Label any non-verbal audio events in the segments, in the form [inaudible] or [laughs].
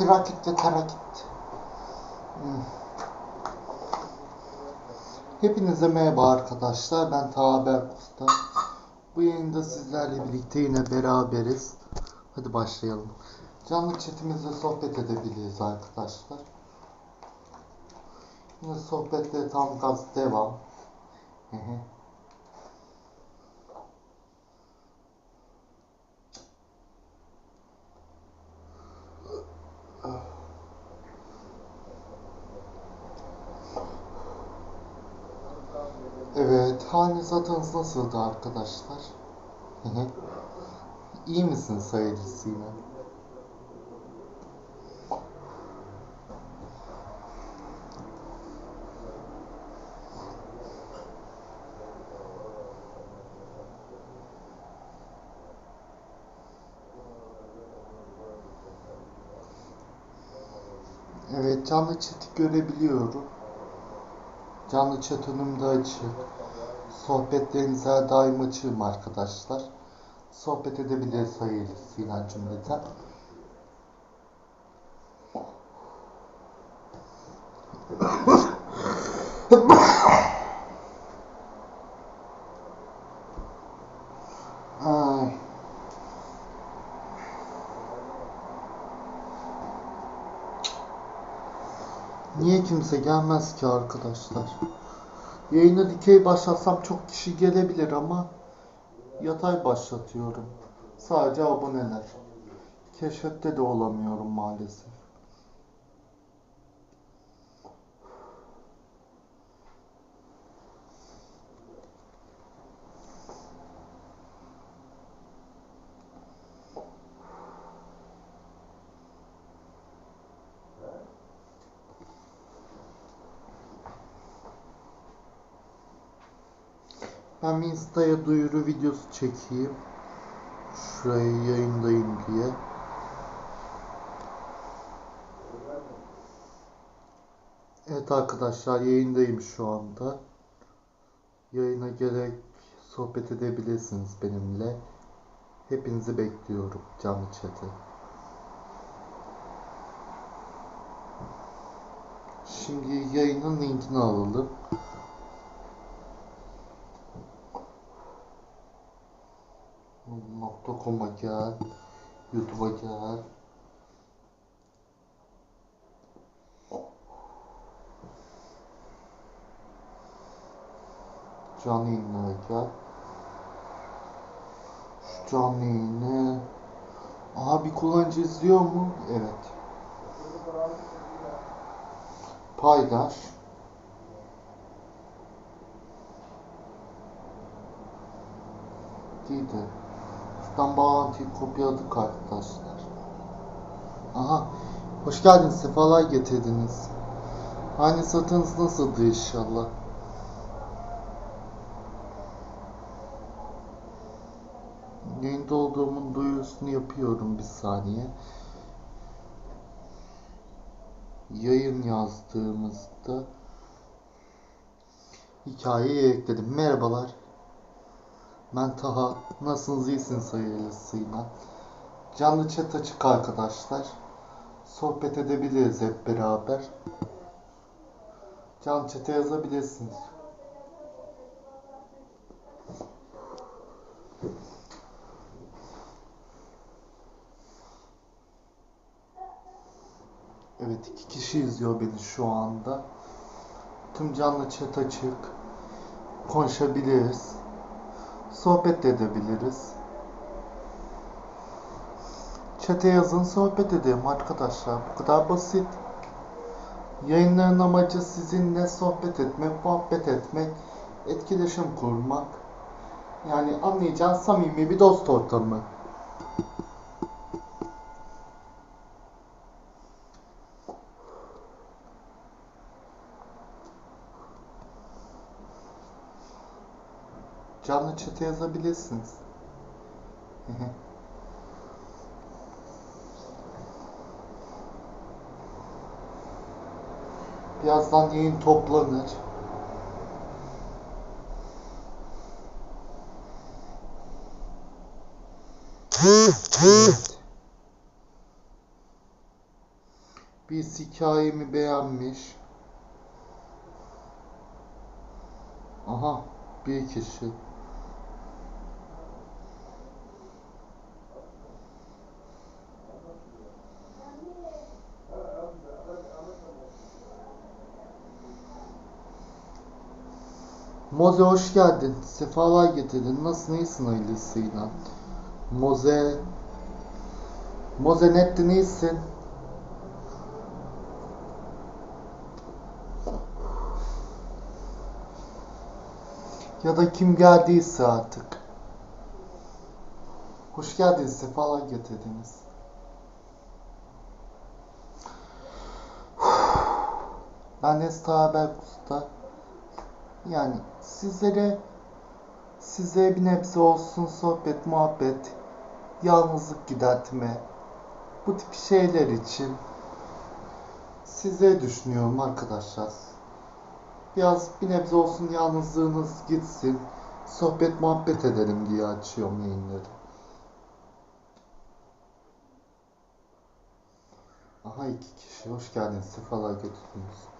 Trafikte kara gitti. Hmm. Hepinize merhaba arkadaşlar. Ben Taha Berkusta. Bu yayında sizlerle birlikte yine beraberiz. Hadi başlayalım. Canlı chatimizde sohbet edebiliriz arkadaşlar. Yine sohbetle tam gaz devam. Satınız nasıldı arkadaşlar? [laughs] İyi misin sayıcısıyla? Evet, canlı chat'i görebiliyorum. Canlı chat önümde açık. Sohbetlerinize daim açığım arkadaşlar. Sohbet edebiliriz hayırlısıyla cümleten. Niye kimse gelmez ki arkadaşlar? Yayına dikey başlatsam çok kişi gelebilir ama yatay başlatıyorum. Sadece aboneler. Keşfette de olamıyorum maalesef. Bir Insta'ya duyuru videosu çekeyim. Şuraya yayındayım diye. Evet arkadaşlar yayındayım şu anda. Yayına gerek sohbet edebilirsiniz benimle. Hepinizi bekliyorum canlı chat'e. Şimdi yayının linkini alalım. Nokta.com'a gel. YouTube'a gel. Canlı yayınlara gel. Şu canlı yayını... Aha bir kullanıcı izliyor mu? Evet. Paylaş. Değildi. Şuradan bağlantıyı kopyaladık arkadaşlar. Aha. Hoş geldiniz. Sefalar getirdiniz. Hani satınız nasıldı inşallah? Yayında olduğumun duyurusunu yapıyorum bir saniye. Yayın yazdığımızda hikayeyi ekledim. Merhabalar. Ben Taha. Nasılsınız? İyisiniz hayırlısıyla. Canlı chat açık arkadaşlar. Sohbet edebiliriz hep beraber. Canlı chat'e yazabilirsiniz. Evet iki kişi izliyor beni şu anda. Tüm canlı chat açık. Konuşabiliriz. Sohbet de edebiliriz. Chat'e yazın sohbet edelim arkadaşlar. Bu kadar basit. Yayınların amacı sizinle sohbet etmek, muhabbet etmek, etkileşim kurmak. Yani anlayacağın samimi bir dost ortamı. Canlı chat'e yazabilirsiniz. Birazdan yayın toplanır. Evet. Biz hikayemi beğenmiş. Aha bir kişi. Moze hoş geldin. Sefalar getirdin. Nasılsın? İyisin hayırlısıyla. Moze Moze nettin iyisin. Ya da kim geldiyse artık. Hoş geldiniz, sefalar getirdiniz. Ben Esra Haberkus'ta yani sizlere size bir nebze olsun sohbet, muhabbet, yalnızlık gidertme bu tip şeyler için size düşünüyorum arkadaşlar. Biraz bir nebze olsun yalnızlığınız gitsin. Sohbet muhabbet edelim diye açıyorum yayınları. Aha iki kişi. Hoş geldiniz. Sefalar getirdiniz.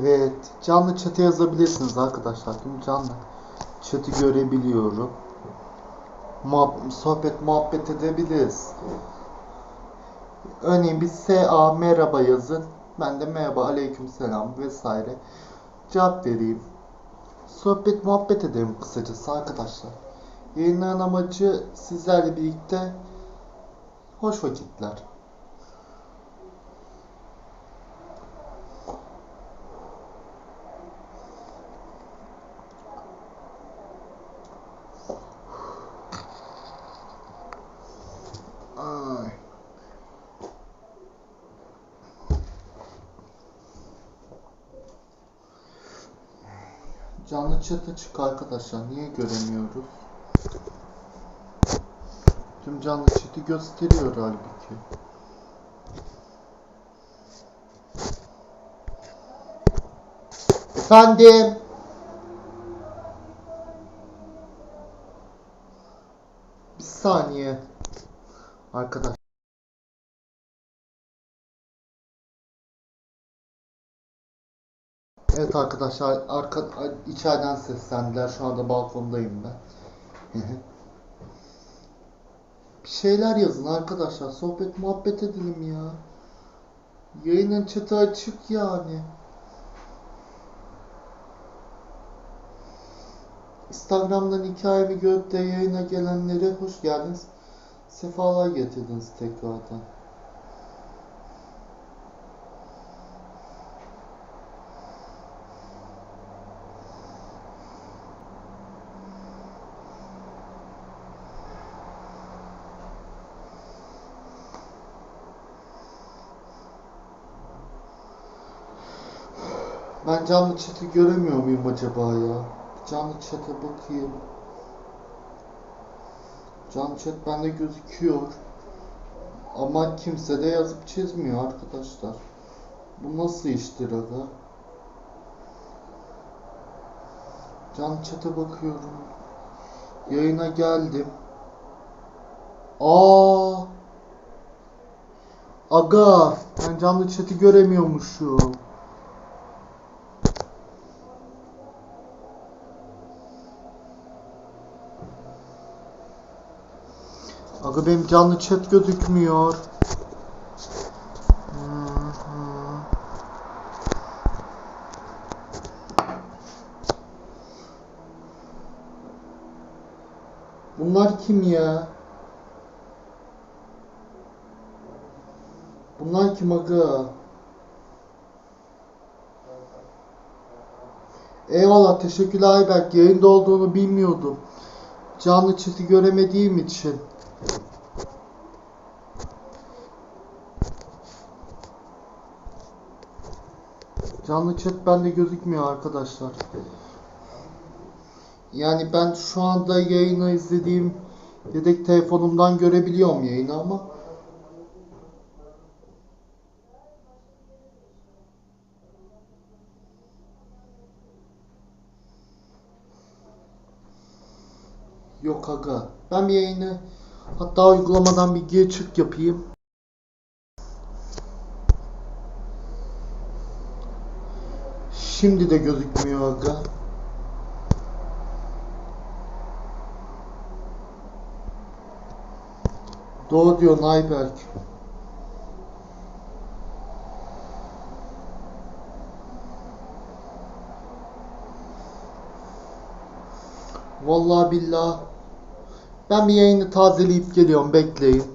Evet, canlı chat'e yazabilirsiniz arkadaşlar. Tüm canlı chat'i görebiliyorum. Muhab- sohbet muhabbet edebiliriz. Örneğin bir SA merhaba yazın. Ben de merhaba aleyküm selam vesaire cevap vereyim. Sohbet muhabbet edelim kısacası arkadaşlar. Yayınların amacı sizlerle birlikte hoş vakitler. Canlı chat açık arkadaşlar. Niye göremiyoruz? Tüm canlı chat'i gösteriyor halbuki. Efendim. Bir saniye. Arkadaş. Evet arkadaşlar arka içeriden seslendiler. Şu anda balkondayım ben. [laughs] Bir şeyler yazın arkadaşlar. Sohbet muhabbet edelim ya. Yayının chat'i açık yani. Instagram'dan hikayemi görüp de yayına gelenlere hoş geldiniz. Sefalar getirdiniz tekrardan. Ben canlı chat'i göremiyor muyum acaba ya? Canlı chat'e bakayım. Canlı chat bende gözüküyor. Ama kimse de yazıp çizmiyor arkadaşlar. Bu nasıl iştir aga? Canlı chat'e bakıyorum. Yayına geldim. Aa! Aga, ben canlı chat'i göremiyormuşum. Aga benim canlı chat gözükmüyor. Bunlar kim ya? Bunlar kim aga? Eyvallah teşekkürler Ayberk. Yayında olduğunu bilmiyordum. Canlı chat'i göremediğim için. Canlı chat bende gözükmüyor arkadaşlar. Yani ben şu anda yayını izlediğim yedek telefonumdan görebiliyorum yayını ama Yok aga. Ben bir yayını hatta uygulamadan bir gir çık yapayım. Şimdi de gözükmüyor aga. Doğru diyor Ayberk. Vallahi billah. Ben bir yayını tazeleyip geliyorum bekleyin.